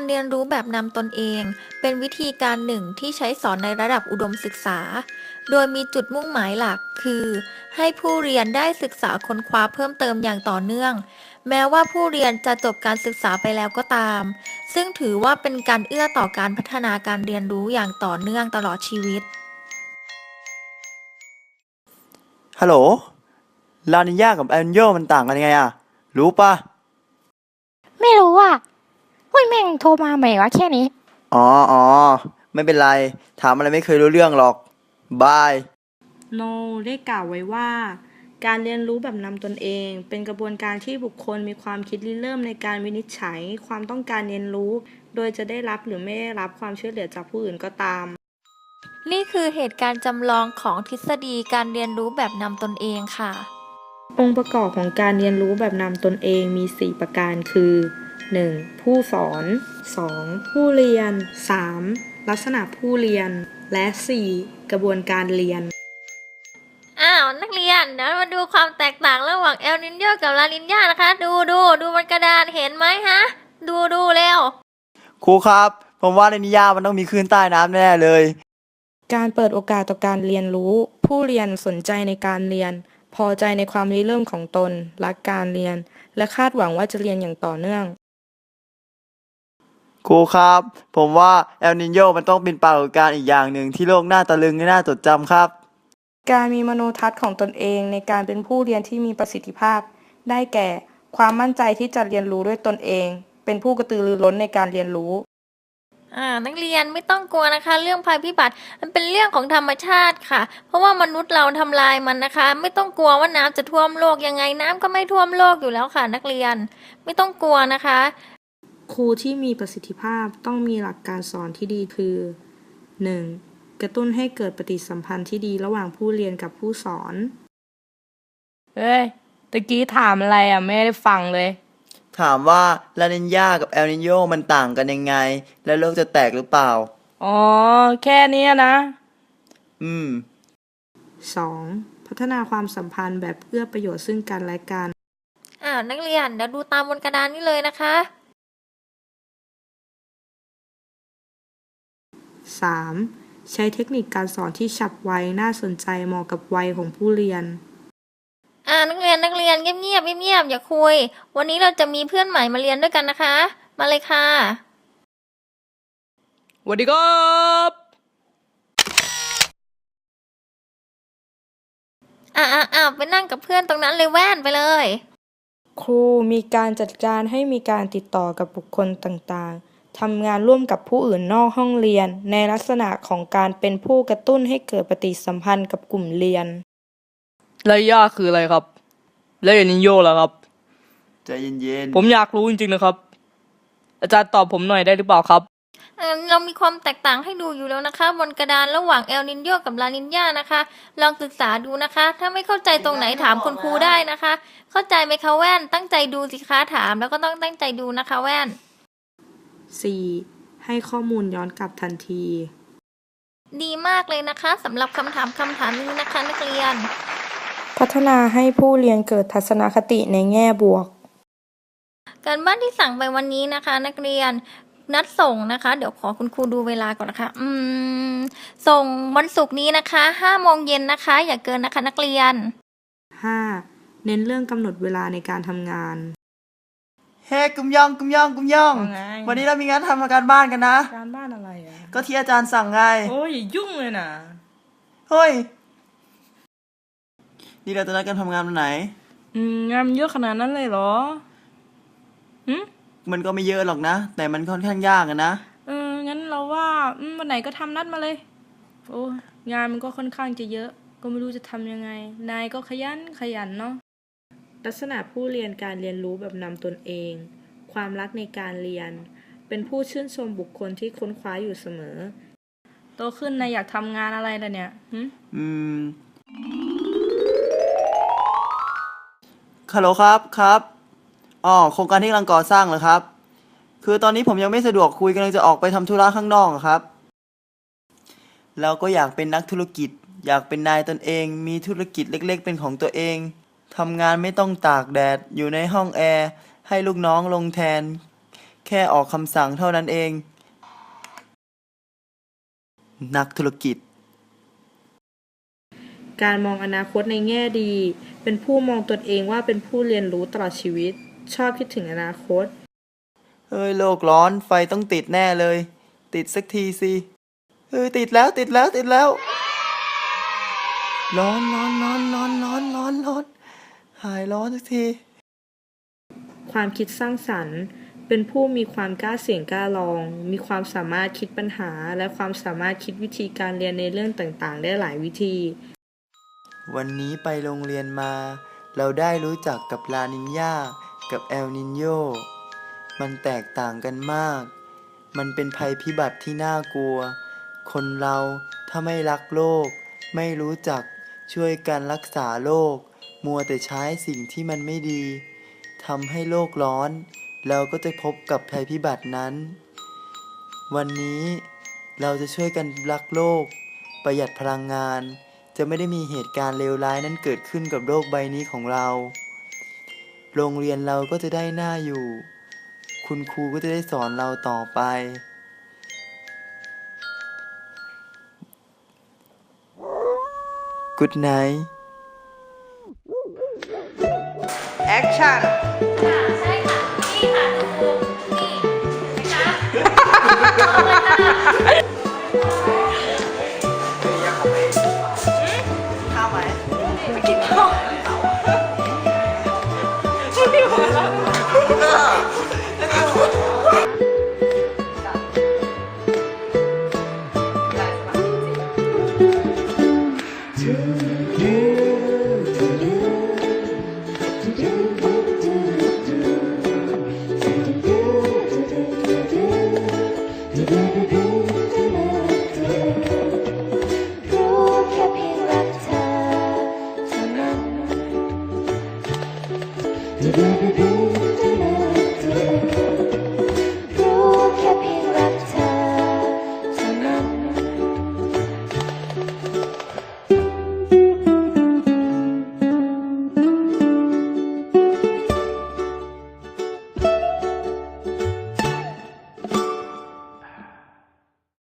การเรียนรู้แบบนำตนเอง เป็นวิธีการหนึ่งที่ใช้สอนในระดับอุดมศึกษา โดยมีจุดมุ่งหมายหลักคือ ให้ผู้เรียนได้ศึกษาค้นคว้าเพิ่มเติมอย่างต่อเนื่อง แม้ว่าผู้เรียนจะจบการศึกษาไปแล้วก็ตาม ซึ่งถือว่าเป็นการเอื้อต่อการพัฒนาการเรียนรู้อย่างต่อเนื่องตลอดชีวิต ฮัลโหล ลานิญากับแอนโยมันต่างกันยังไงอะรู้ปะไม่รู้อะ เฮ้ยแม่งโทรมาใหม่วะแค่นี้ อ๋ออ๋อไม่เป็นไร ถามอะไรไม่เคยรู้เรื่องหรอก บาย โนได้กล่าวไว้ว่า การเรียนรู้แบบนำตนเอง เป็นกระบวนการที่บุคคลมีความคิดริเริ่มในการวินิจฉัย ความต้องการเรียนรู้ โดยจะได้รับหรือไม่ได้รับความช่วยเหลือจากผู้อื่นก็ตาม นี่คือเหตุการณ์จำลองของทฤษฎีการเรียนรู้แบบนำตนเองค่ะ องค์ประกอบของการเรียนรู้แบบนำตนเองมี 4 ประการคือ 1. ผู้สอน 2. ผู้เรียน 3. ลักษณะผู้เรียน และ 4. กระบวนการเรียน อ้าว นักเรียนเดี๋ยวมาดูความแตกต่างระหว่างเอลนินโยกับลานินยานะคะ ดูดูดูบนกระดานเห็นไหมฮะ ดูดูเร็วครูครับ ผมว่าในนิยามมันต้องมีคลื่นใต้น้ำแน่เลย การเปิดโอกาสต่อการเรียนรู้ ผู้เรียนสนใจในการเรียน พอใจในความริเริ่มของตน รักการเรียน และคาดหวังว่าจะเรียนอย่างต่อเนื่อง ครูครับ ผมว่าแอลนินโยมันต้องเป็นปรากฏการณ์อีกอย่างหนึ่งที่โลกน่าตะลึงและน่าจดจำครับ การมีมโนทัศน์ของตนเองในการเป็นผู้เรียนที่มีประสิทธิภาพ ได้แก่ความมั่นใจที่จะเรียนรู้ด้วยตนเอง เป็นผู้กระตือรือร้นในการเรียนรู้ อ่านักเรียนไม่ต้องกลัวนะคะ เรื่องภัยพิบัติมันเป็นเรื่องของธรรมชาติค่ะ เพราะว่ามนุษย์เราทำลายมันนะคะ ไม่ต้องกลัวว่าน้ำจะท่วมโลกยังไงน้ำก็ไม่ท่วมโลกอยู่แล้วค่ะ นักเรียนไม่ต้องกลัวนะคะ ครูที่มีประสิทธิภาพต้องมีหลักการสอนที่ดีคือ 1. กระตุ้นให้เกิดปฏิสัมพันธ์ที่ดีระหว่างผู้เรียนกับผู้สอนเอ้ย ตะกี้ถามอะไรอะ ไม่ได้ฟังเลย ถามว่าลานิญากับแอลนินโยมันต่างกันยังไง และโลกจะแตกหรือเปล่า อ๋อ แค่เนี้ยนะ อืม 2. พัฒนาความสัมพันธ์แบบเอื้อประโยชน์ซึ่งกันและกัน อ้าวนักเรียนเดี๋ยวดูตามบนกระดานนี้เลยนะคะ 3. ใช้เทคนิคการสอนที่ฉับไวน่าสนใจเหมาะกับวัยของผู้เรียน อ่านักเรียนนักเรียนเงียบเงียบๆเงียบๆอย่าคุย วันนี้เราจะมีเพื่อนใหม่มาเรียนด้วยกันนะคะ มาเลยค่ะสวัสดีครับอ่าอ่าอ่าไปนั่งกับเพื่อนตรงนั้นเลยแว่นไปเลย ครูมีการจัดการให้มีการติดต่อกับบุคคลต่างๆ ทำงานร่วมกับผู้อื่นนอกห้องเรียน ในลักษณะของการเป็นผู้กระตุ้นให้เกิดปฏิสัมพันธ์กับกลุ่มเรียน ระยะคืออะไรครับ แล้วอย่างนิโยล่ะครับ ใจเย็นๆผมอยากรู้จริงๆนะครับ อาจารย์ตอบผมหน่อยได้หรือเปล่าครับ เอ่อเรามีความแตกต่างให้ดูอยู่แล้วนะคะ บนกระดานระหว่างเอลนินโยกับลานินยานะคะ ลองศึกษาดูนะคะ ถ้าไม่เข้าใจตรงไหนถามคุณครูได้นะคะ เข้าใจไหมคะแว่นตั้งใจดูสิคะถามแล้วก็ต้องตั้งใจดูนะคะแว่น 4. ให้ข้อมูลย้อนกลับทันที ดีมากเลยนะคะสำหรับคำถามคำถามนี้นะคะนักเรียน พัฒนาให้ผู้เรียนเกิดทัศนคติในแง่บวก การบ้านที่สั่งไปวันนี้นะคะ นักเรียนนัดส่งนะคะ เดี๋ยวขอคุณครูดูเวลาก่อนนะคะ อืม ส่งวันศุกร์นี้นะคะห้าโมงเย็นนะคะ อย่าเกินนะคะนักเรียน 5. เน้นเรื่องกำหนดเวลาในการทำงาน เฮ้กุมยองกุมยองกุมยอง ว่าไง วันนี้เรามีงานทำการบ้านกันนะ การบ้านอะไรอะก็ที่อาจารย์สั่งไง โอ้ยยุ่งเลยนะเฮ้ย นี่เราจะนัดกันทำงานวันไหน อืมงานมันเยอะขนาดนั้นเลยเหรอหืมมันก็ไม่เยอะหรอกนะ แต่มันค่อนข้างยากอะนะ เอองั้นเราว่าอืมวันไหนก็ทำนัดมาเลย โอ้ยงานมันก็ค่อนข้างจะเยอะ ก็ไม่รู้จะทำยังไง นายก็ขยันขยันเนาะ ลักษณะผู้เรียนการเรียนรู้แบบนำตนเอง ความรักในการเรียน เป็นผู้ชื่นชมบุคคลที่ค้นคว้าอยู่เสมอ โตขึ้นนายอยากทำงานอะไรล่ะเนี่ยหืมอืมฮัลโหลครับครับอ๋อโครงการที่กำลังก่อสร้างเหรอครับ คือตอนนี้ผมยังไม่สะดวกคุยกำลังจะออกไปทำธุระข้างนอกครับเราก็อยากเป็นนักธุรกิจ อยากเป็นนายตนเอง มีธุรกิจเล็ก ๆ เป็นของตัวเอง ทำงานไม่ต้องตากแดดอยู่ในห้องแอร์ ให้ลูกน้องลงแทน แค่ออกคำสั่งเท่านั้นเอง นักธุรกิจ การมองอนาคตในแง่ดี เป็นผู้มองตนเองว่าเป็นผู้เรียนรู้ตลอดชีวิต ชอบคิดถึงอนาคตเฮ้ยโลกร้อนไฟต้องติดแน่เลย ติดสักทีสิเฮ้ยติดแล้วติดแล้วติดแล้ว ร้อนร้อนร้อนร้อนร้อนร้อนร้อน หายร้อนสักที ความคิดสร้างสรรค์ เป็นผู้มีความกล้าเสี่ยงกล้าลอง มีความสามารถคิดปัญหา และความสามารถคิดวิธีการเรียนในเรื่องต่างๆ ได้หลายวิธี วันนี้ไปโรงเรียนมา เราได้รู้จักกับลานินยากับแอลนินโยมันแตกต่างกันมาก มันเป็นภัยพิบัติที่น่ากลัว คนเราถ้าไม่รักโลก ไม่รู้จักช่วยกันรักษาโลก มัวแต่ใช้สิ่งที่มันไม่ดีทำให้โลกร้อน เราก็จะพบกับภัยพิบัตินั้น วันนี้เราจะช่วยกันรักโลก ประหยัดพลังงาน จะไม่ได้มีเหตุการณ์เลวร้ายนั้นเกิดขึ้นกับโลกใบนี้ของเรา โรงเรียนเราก็จะได้หน่าอยู่ คุณครูก็จะได้สอนเราต่อไป Good night Action! do